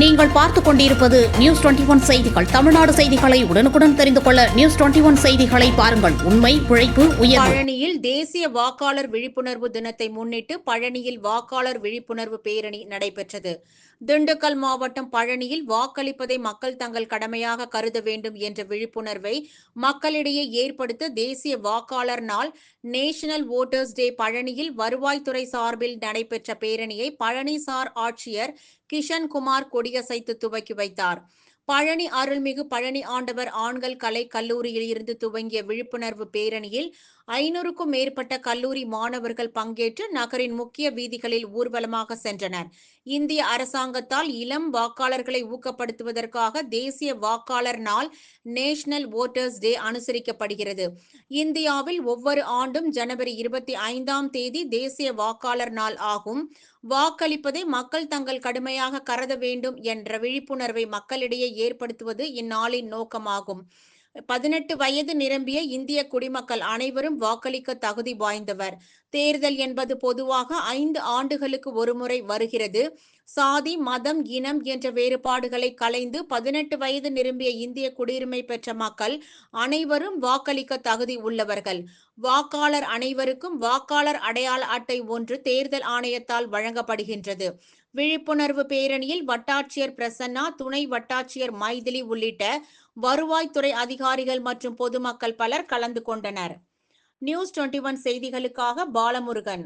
நீங்கள் பார்த்துக் கொண்டிருப்பது நியூஸ் டுவெண்டி ஒன் செய்திகள். தமிழ்நாடு செய்திகளை உடனுக்குடன் தெரிந்து கொள்ள நியூஸ் டுவெண்டி ஒன் செய்திகளை பாருங்கள். உண்மை உழைப்பு உயர் பழனியில் தேசிய வாக்காளர் விழிப்புணர்வு தினத்தை முன்னிட்டு பழனியில் வாக்காளர் விழிப்புணர்வு பேரணி நடைபெற்றது. திண்டுக்கல் மாவட்டம் பழனியில் வாக்களிப்பதை மக்கள் தங்கள் கடமையாக கருத வேண்டும் என்ற விழிப்புணர்வை மக்களிடையே ஏற்படுத்த தேசிய வாக்காளர் நாள் நேஷனல் வோட்டர்ஸ் டே பழனியில் வருவாய்த்துறை சார்பில் நடைபெற்ற பேரணியை பழனிசார் ஆட்சியர் கிஷன்குமார் கொடி கொடியசைத்து துவக்கி வைத்தார். பழனி அருள்மிகு பழனி ஆண்டவர் ஆண்கள் கலை கல்லூரியில் இருந்து துவங்கிய விழிப்புணர்வு பேரணியில் ஐநூறுக்கும் மேற்பட்ட கல்லூரி மாணவர்கள் பங்கேற்று நகரின் முக்கிய வீதிகளில் ஊர்வலமாக சென்றனர். இந்திய அரசாங்கத்தால் இளம் வாக்காளர்களை ஊக்கப்படுத்துவதற்காக தேசிய வாக்காளர் நாள் நேஷனல் வோட்டர்ஸ் டே அனுசரிக்கப்படுகிறது. இந்தியாவில் ஒவ்வொரு ஆண்டும் ஜனவரி இருபத்தி ஐந்தாம் தேதி தேசிய வாக்காளர் நாள் ஆகும். வாக்களிப்பதை மக்கள் தங்கள் கடுமையாக கருத வேண்டும் என்ற விழிப்புணர்வை மக்களிடையே ஏற்படுத்துவது இந்நாளின் நோக்கமாகும். பதினெட்டு வயது நிரம்பிய இந்திய குடிமக்கள் அனைவரும் வாக்களிக்க தகுதி வாய்ந்தவர். தேர்தல் என்பது பொதுவாக ஐந்து ஆண்டுகளுக்கு ஒருமுறை வருகிறது. சாதி மதம் இனம் என்ற வேறுபாடுகளை கலைந்து பதினெட்டு வயது நிரம்பிய இந்திய குடியுரிமை பெற்ற மக்கள் அனைவரும் வாக்களிக்க தகுதி உள்ளவர்கள். வாக்காளர் அனைவருக்கும் வாக்காளர் அடையாள அட்டை ஒன்று தேர்தல் ஆணையத்தால் வழங்கப்படுகின்றது. விழிப்புணர்வு பேரணியில் வட்டாட்சியர் பிரசன்னா துணை வட்டாட்சியர் மைதிலி உள்ளிட்ட வருவாய்த்துறை அதிகாரிகள் மற்றும் பொதுமக்கள் பலர் கலந்து கொண்டனர். நியூஸ் டுவெண்டி ஒன் செய்திகளுக்காக பாலமுருகன்.